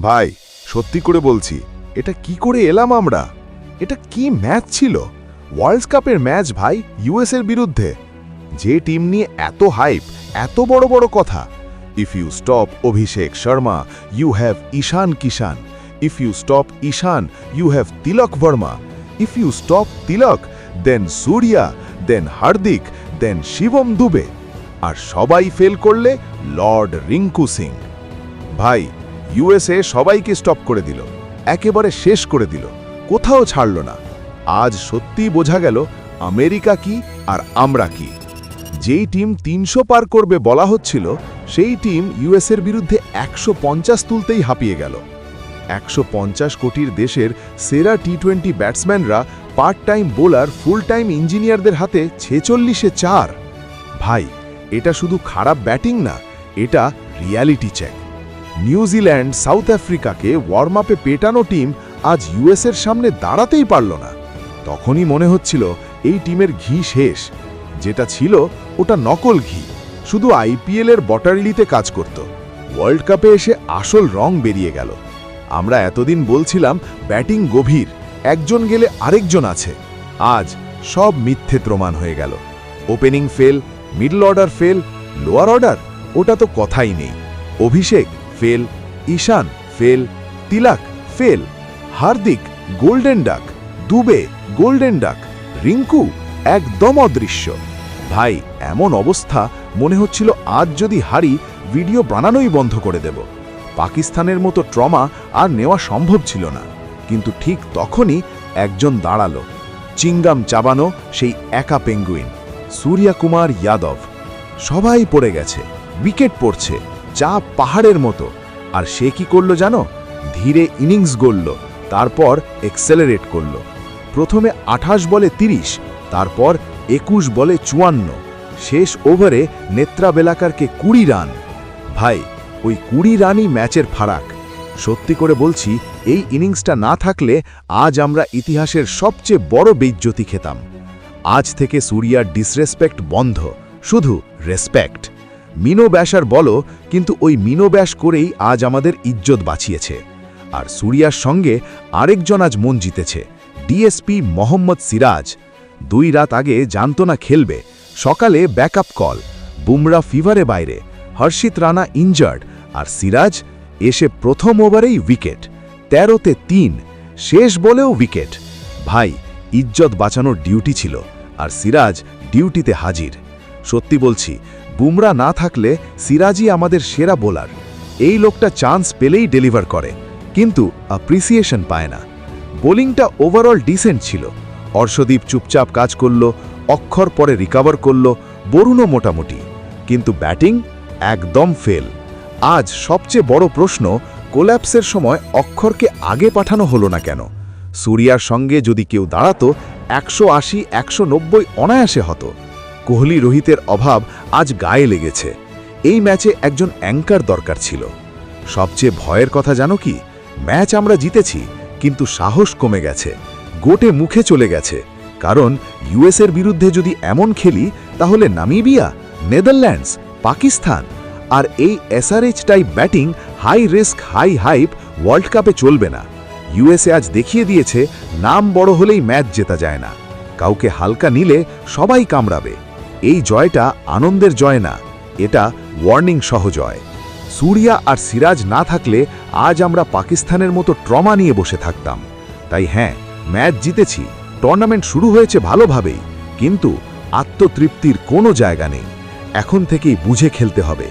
ভাই, সত্যি করে বলছি, এটা কি করে এলাম আমরা? এটা কি ম্যাচ ছিল? ওয়ার্ল্ড কাপের ম্যাচ ভাই ইউএস এর বিরুদ্ধে। যে টিম নিয়ে এত হাইপ এত বড় বড় কথা। If you stop Abhishek Sharma you have Ishan Kishan. If you stop Ishan you have Tilak Varma. If you stop Tilak then Surya then Hardik then Shivam Dube. আর সবাই ফেল করলে Lord Rinku Singh. ভাই USA সবাইকে stop করে দিল, একেবারে শেষ করে দিল, কোথাও ছাড়ল না। আজ সত্যি বোঝা গেল আমেরিকা কি আর আমরা কি। যেই টিম তিনশো পার করবে বলা হচ্ছিল, সেই টিম ইউএসের বিরুদ্ধে একশো পঞ্চাশ তুলতেই হাঁপিয়ে গেল। একশো পঞ্চাশ কোটির দেশের সেরা T twenty ব্যাটসম্যানরা part time bowler full time ইঞ্জিনিয়ারদের হাতে ছেচল্লিশে চার। ভাই, এটা শুধু খারাপ ব্যাটিং না, এটা reality check New Zealand South আফ্রিকাকে worm আপে পেটানো টিম আজ ইউএসের সামনে দাঁড়াতেই পারল না। তখনই মনে হচ্ছিল এই টিমের ঘি শেষ। যেটা ছিল ওটা নকল ঘি। শুধু আইপিএল এর বটারলিতে কাজ করত। ওয়ার্ল্ড কাপে এসে আসল রং বেরিয়ে গেল। আমরা এতদিন বলছিলাম ব্যাটিং গভীর, একজন গেলে আরেকজন আছে। আজ সব মিথ্যে প্রমাণ হয়ে গেল। Opening fail, middle order fail, lower order, ওটা তো কথাই নেই। Abhishek fail, Ishan fail, Tilak fail, Hardik golden duck, Dube golden ডাক, রিঙ্কু একদম অদৃশ্য। ভাই, এমন অবস্থা মনে হচ্ছিল আজ যদি হারি, ভিডিও বানানোই বন্ধ করে দেব। পাকিস্তানের মতো ট্রমা আর নেওয়া সম্ভব ছিল না। কিন্তু ঠিক তখনই একজন দাঁড়াল। চিঙ্গাম চাবানো সেই একা পেঙ্গুইন সূর্যা কুমার যাদব সবাই পড়ে গেছে, উইকেট পড়ছে। চা পাহাড়ের মতো। আর সে কি করল জানো? ধীরে ইনিংস গড়ল, তারপর এক্সেলারেট করল। প্রথমে আঠাশ বলে তিরিশ, তারপর একুশ বলে চুয়ান্ন। শেষ ওভারে নেত্রা বেলাকারকে কুড়ি রান। ভাই, ওই কুড়ি রানই ম্যাচের ফারাক। সত্যি করে বলছি, এই ইনিংসটা না থাকলে আজ আমরা ইতিহাসের সবচেয়ে বড় বেইজ্জতি খেতাম। আজ থেকে সুরিয়ার ডিসরেসপেক্ট বন্ধ। শুধু রেসপেক্ট মিনো ব্যাসার বলো, কিন্তু ওই মিনো ব্যাস করেই আজ আমাদের ইজ্জত বাঁচিয়েছে। আর সুরিয়ার সঙ্গে আরেকজন আজ মন জিতেছে, ডিএসপি মোহাম্মদ সিরাজ। দুই রাত আগে জানত না খেলবে, সকালে ব্যাকআপ কল, বুমরা ফিভারে বাইরে, হর্ষিত রানা ইনজার্ড, আর সিরাজ এসে প্রথম ওভারেই উইকেট, তেরোতে তিন, শেষ বলেও উইকেট। ভাই, ইজ্জত বাঁচানোর ডিউটি ছিল, আর সিরাজ ডিউটিতে হাজির। সত্যি বলছি বুমরা না থাকলে সিরাজই আমাদের সেরা বোলার। এই লোকটা চান্স পেলেই ডেলিভার করে, কিন্তু অ্যাপ্রিসিয়েশন পায় না। বোলিংটা ওভারঅল ডিসেন্ট ছিল। অর্শদীপ চুপচাপ কাজ করল, অক্ষর পরে রিকভার করল, বরুণও মোটামুটি। কিন্তু ব্যাটিং একদম ফেল আজ সবচেয়ে বড় প্রশ্ন কোল্যাপসের সময় অক্ষরকে আগে পাঠানো হলো না কেন? সুরিয়ার সঙ্গে যদি কেউ দাঁড়াতো, একশো আশি, একশো নব্বই অনায়াসে হতো। কোহলি রোহিতের অভাব আজ গায়ে লেগেছে। এই ম্যাচে একজন অ্যাঙ্কার দরকার ছিল। সবচেয়ে ভয়ের কথা জানো কি? ম্যাচ আমরা জিতেছি, কিন্তু সাহস কমে গেছে। গোটে মুখে চলে গেছে। কারণ ইউএসের বিরুদ্ধে যদি এমন খেলি, তাহলে নামিবিয়া, নেদারল্যান্ডস, পাকিস্তান আর এই SRH type batting high risk, high hype world কাপে চলবে না। ইউএসএ আজ দেখিয়ে দিয়েছে, নাম বড় হলেই ম্যাচ জেতা যায় না। কাউকে হালকা নিলে সবাই কামড়াবে। এই জয়টা আনন্দের জয় না, এটা ওয়ার্নিং সহ জয়। সুরিয়া আর সিরাজ না থাকলে আজ আমরা পাকিস্তানের মতো ট্রমা নিয়ে বসে থাকতাম। তাই হ্যাঁ ম্যাচ জিতেছি টুর্নামেন্ট শুরু হয়েছে ভালোভাবেই, কিন্তু আত্মতৃপ্তির কোনো জায়গা নেই। এখন থেকেই বুঝে খেলতে হবে।